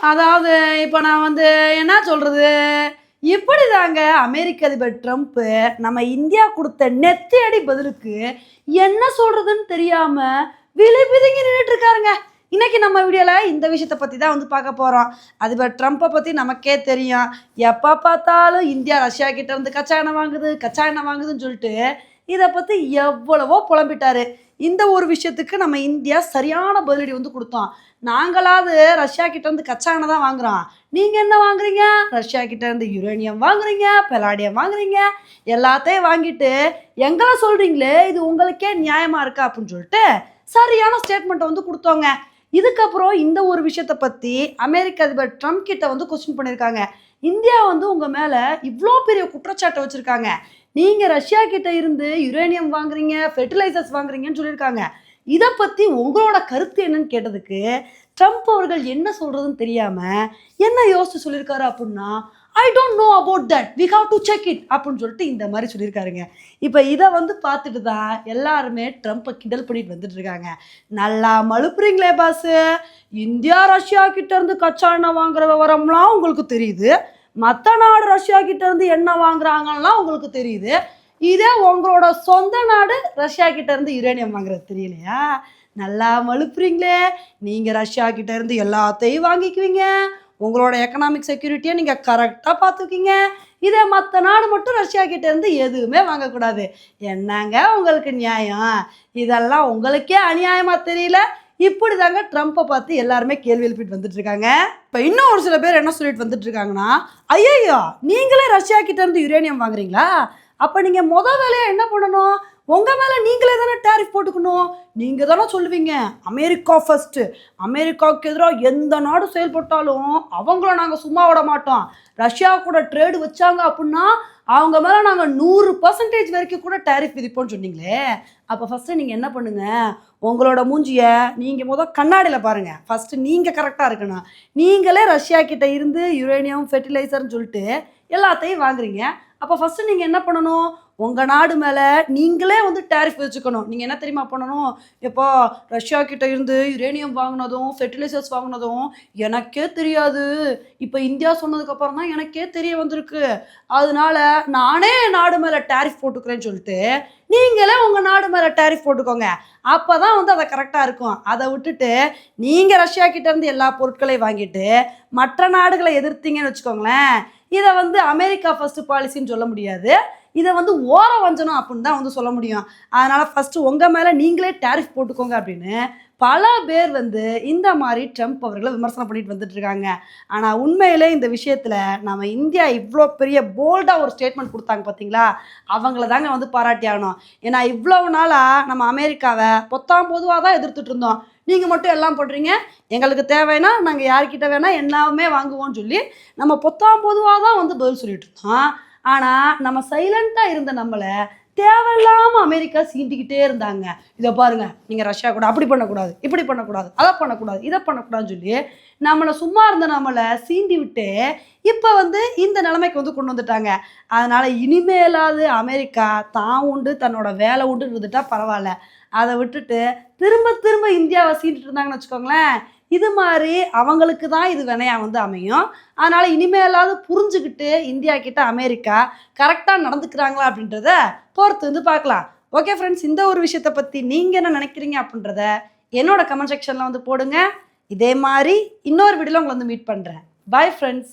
அதாவது இப்போ நான் வந்து என்ன சொல்கிறது இப்படி தாங்க அமெரிக்க அதிபர் ட்ரம்ப்பு நம்ம இந்தியா கொடுத்த நெத்தியடி பதிலுக்கு என்ன சொல்கிறதுன்னு தெரியாமல் விலை பிதுங்கி நின்றுட்டு இருக்காருங்க இன்னைக்கு நம்ம வீடியோவில் இந்த விஷயத்தை பற்றி தான் வந்து பார்க்க போகிறோம் அதிபர் ட்ரம்ப்பை பற்றி நமக்கே தெரியும். எப்போ பார்த்தாலும் இந்தியா ரஷ்யா கிட்ட இருந்து கச்சா எண்ணெய் வாங்குது கச்சா எண்ணெய் வாங்குதுன்னு சொல்லிட்டு இதை பற்றி எவ்வளவோ புலம்பிட்டாரு. இந்த ஒரு விஷயத்துக்கு நம்ம இந்தியா சரியான பதிலடி வந்து கொடுத்தோம். நாங்களாவது ரஷ்யா கிட்ட இருந்து கச்சா எண்ணெய் தான் வாங்குறோம். நீங்க என்ன வாங்குறீங்க? ரஷ்யா கிட்ட இருந்து யுரேனியம் வாங்குறீங்க பெலாடியம் வாங்குறீங்க. எல்லாத்தையும் வாங்கிட்டு எங்களை சொல்றீங்களே இது உங்களுக்கே நியாயமா இருக்கா அப்படின்னு சொல்லிட்டு சரியான ஸ்டேட்மெண்ட்டை வந்து கொடுத்தோங்க. இதுக்கப்புறம் இந்த ஒரு விஷயத்தை பத்தி அமெரிக்க அதிபர் ட்ரம்ப் கிட்ட வந்து கொஸ்டின் பண்ணியிருக்காங்க. இந்தியா வந்து உங்க மேல இவ்வளோ பெரிய குற்றச்சாட்டை வச்சிருக்காங்க. நீங்க ரஷ்யா கிட்ட இருந்து யுரேனியம் வாங்குறீங்க ஃபெர்டிலைசர்ஸ் வாங்குறீங்கன்னு சொல்லியிருக்காங்க. இதை பற்றி உங்களோட கருத்து என்னன்னு கேட்டதுக்கு ட்ரம்ப் அவர்கள் என்ன சொல்கிறதுன்னு தெரியாமல் என்ன யோசிச்சு சொல்லியிருக்காரு அப்படின்னா I don't know about that we have to check it அப்படின்னு சொல்லிட்டு இந்த மாதிரி சொல்லியிருக்காருங்க. இப்போ இதை வந்து பார்த்துட்டு தான் எல்லாருமே ட்ரம்ப்பை கிண்டல் பண்ணிட்டு வந்துட்டு இருக்காங்க. நல்லா மழுப்புறீங்களே பாஸ் இந்தியா ரஷ்யா கிட்ட இருந்து கச்சா எண்ணெய் வாங்குற விவரம்லாம் உங்களுக்கு தெரியுது. மற்ற நாடு ரஷ்யா கிட்ட இருந்து எண்ணெய் வாங்குறாங்கலாம் உங்களுக்கு தெரியுது. இதே உங்களோட சொந்த நாடு ரஷ்யா கிட்ட இருந்து யுரேனியம் வாங்குறது தெரியலையா? நல்லா மழுப்புறீங்களே. நீங்க ரஷ்யா கிட்ட இருந்து எல்லாத்தையும் வாங்கிக்குவீங்க. உங்களோட எக்கனாமிக் செக்யூரிட்டியை நீங்க கரெக்டாக பார்த்துக்கிங்க இதே மற்ற நாடு மட்டும் ரஷ்யா கிட்ட இருந்து எதுவுமே வாங்கக்கூடாது. என்னங்க உங்களுக்கு நியாயம்? இதெல்லாம் உங்களுக்கே அநியாயமா தெரியல. இப்படி தாங்க ட்ரம்ப்பை பார்த்து எல்லாருமே கேள்வி எழுப்பிட்டு வந்துட்டு இருக்காங்க இப்போ இன்னும் ஒரு சில பேர் என்ன சொல்லிட்டு வந்துட்டு இருக்காங்கன்னா ஐயோ நீங்களே ரஷ்யா கிட்ட இருந்து யுரேனியம் வாங்குறீங்களா? அப்போ நீங்கள் முத வேலையாக என்ன பண்ணணும்? உங்கள் மேலே நீங்களே தானே டேரிஃப் போட்டுக்கணும். நீங்கள் தானே சொல்லுவீங்க அமெரிக்கா ஃபர்ஸ்ட்டு அமெரிக்காவுக்கு எதிராக எந்த நாடு செயல்பட்டாலும் அவங்கள நாங்கள் சும்மா விட மாட்டோம். ரஷ்யா கூட ட்ரேடு வச்சாங்க அப்படின்னா அவங்க மேலே நாங்கள் நூறு பர்சன்டேஜ் வரைக்கும் கூட டேரிஃப் விதிப்போம்னு சொன்னீங்களே. அப்போ ஃபஸ்ட்டு நீங்கள் என்ன பண்ணுங்கள் உங்களோட மூஞ்சியை நீங்கள் மொதல் கண்ணாடியில் பாருங்கள் ஃபஸ்ட்டு நீங்கள் கரெக்டாக இருக்கணும். நீங்களே ரஷ்யா கிட்டே இருந்து யுரேனியம் ஃபெர்டிலைசர்னு சொல்லிட்டு எல்லாத்தையும் வாங்குறீங்க. அப்போ ஃபஸ்ட்டு நீங்கள் என்ன பண்ணணும்? உங்கள் நாடு மேலே நீங்களே வந்து டேரிஃப் வச்சுக்கணும் நீங்கள் என்ன தெரியுமா பண்ணணும்? எப்போ ரஷ்யா கிட்ட இருந்து யுரேனியம் வாங்கினதும் ஃபெர்டிலைசர்ஸ் வாங்கினதும் எனக்கே தெரியாது. இப்போ இந்தியா சொன்னதுக்கப்புறம் தான் எனக்கே தெரிய வந்திருக்கு. அதனால நானே நாடு மேலே டேரிஃப் போட்டுக்கிறேன்னு சொல்லிட்டு நீங்களே உங்கள் நாடு மேலே டேரிஃப் போட்டுக்கோங்க. அப்போ தான் வந்து அதை கரெக்டாக இருக்கும். அதை விட்டுட்டு நீங்கள் ரஷ்யா கிட்டேருந்து எல்லா பொருட்களையும் வாங்கிட்டு மற்ற நாடுகளை எதிர்த்தீங்கன்னு வச்சுக்கோங்களேன். இதை வந்து அமெரிக்கா ஃபர்ஸ்ட் பாலிசின்னு சொல்ல முடியாது. இதை வந்து ஓர வஞ்சனம் அப்படின்னு தான் வந்து சொல்ல முடியும். அதனால் ஃபஸ்ட்டு உங்கள் மேலே நீங்களே டேரிஃப் போட்டுக்கோங்க அப்படின்னு பல பேர் வந்து இந்த மாதிரி ட்ரம்ப் அவர்களை விமர்சனம் பண்ணிட்டு வந்துட்டு இருக்காங்க. ஆனால் உண்மையிலே இந்த விஷயத்தில் நம்ம இந்தியா இவ்வளோ பெரிய போல்டாக ஒரு ஸ்டேட்மெண்ட் கொடுத்தாங்க பார்த்தீங்களா அவங்கள தாங்க வந்து பாராட்டி ஆகணும். ஏன்னா இவ்வளோ நாளாக நம்ம அமெரிக்காவை பொத்தாம் பொதுவாக தான் எதிர்த்துட்டு இருந்தோம். நீங்கள் மட்டும் எல்லாம் போடுறீங்க. எங்களுக்கு தேவைன்னா நாங்கள் யார்கிட்ட வேணால் எல்லாமே வாங்குவோம்னு சொல்லி நம்ம பொத்தாம் பொதுவாக தான் வந்து பதில் சொல்லிட்டு இருந்தோம். ஆனால் நம்ம சைலண்ட்டாக இருந்த நம்மளை தேவையில்லாமல் அமெரிக்கா சீண்டிக்கிட்டே இருந்தாங்க. இதை பாருங்க நீங்கள் ரஷ்யா கூட அப்படி பண்ணக்கூடாது இப்படி பண்ணக்கூடாது அதை பண்ணக்கூடாது இதை பண்ணக்கூடாதுன்னு சொல்லி நம்மளை சும்மா இருந்த நம்மளை சீண்டி விட்டு இப்போ வந்து இந்த நிலைமைக்கு வந்து கொண்டு வந்துட்டாங்க. அதனால் இனிமேலாவது அமெரிக்கா தான் உண்டு தன்னோட வேலை உண்டு இருந்துட்டா பரவாயில்ல. அதை விட்டுட்டு திரும்ப திரும்ப இந்தியாவை சீண்டிட்டு இருந்தாங்கன்னு வச்சுக்கோங்களேன் இது மாதிரி அவங்களுக்கு தான் இது வினையா வந்து அமையும். அதனால் இனிமேலாவது புரிஞ்சுக்கிட்டு இந்தியா கிட்ட அமெரிக்கா கரெக்டாக நடந்துக்கிறாங்களா அப்படின்றத பொறுத்து வந்து பார்க்கலாம். ஓகே ஃப்ரெண்ட்ஸ் இந்த ஒரு விஷயத்தை பற்றி நீங்கள் என்ன நினைக்கிறீங்க அப்படின்றத என்னோட கமெண்ட் செக்ஷனில் வந்து போடுங்க. இதே மாதிரி இன்னொரு வீடியோவில் உங்களை வந்து மீட் பண்ணுறேன் பாய் ஃப்ரெண்ட்ஸ்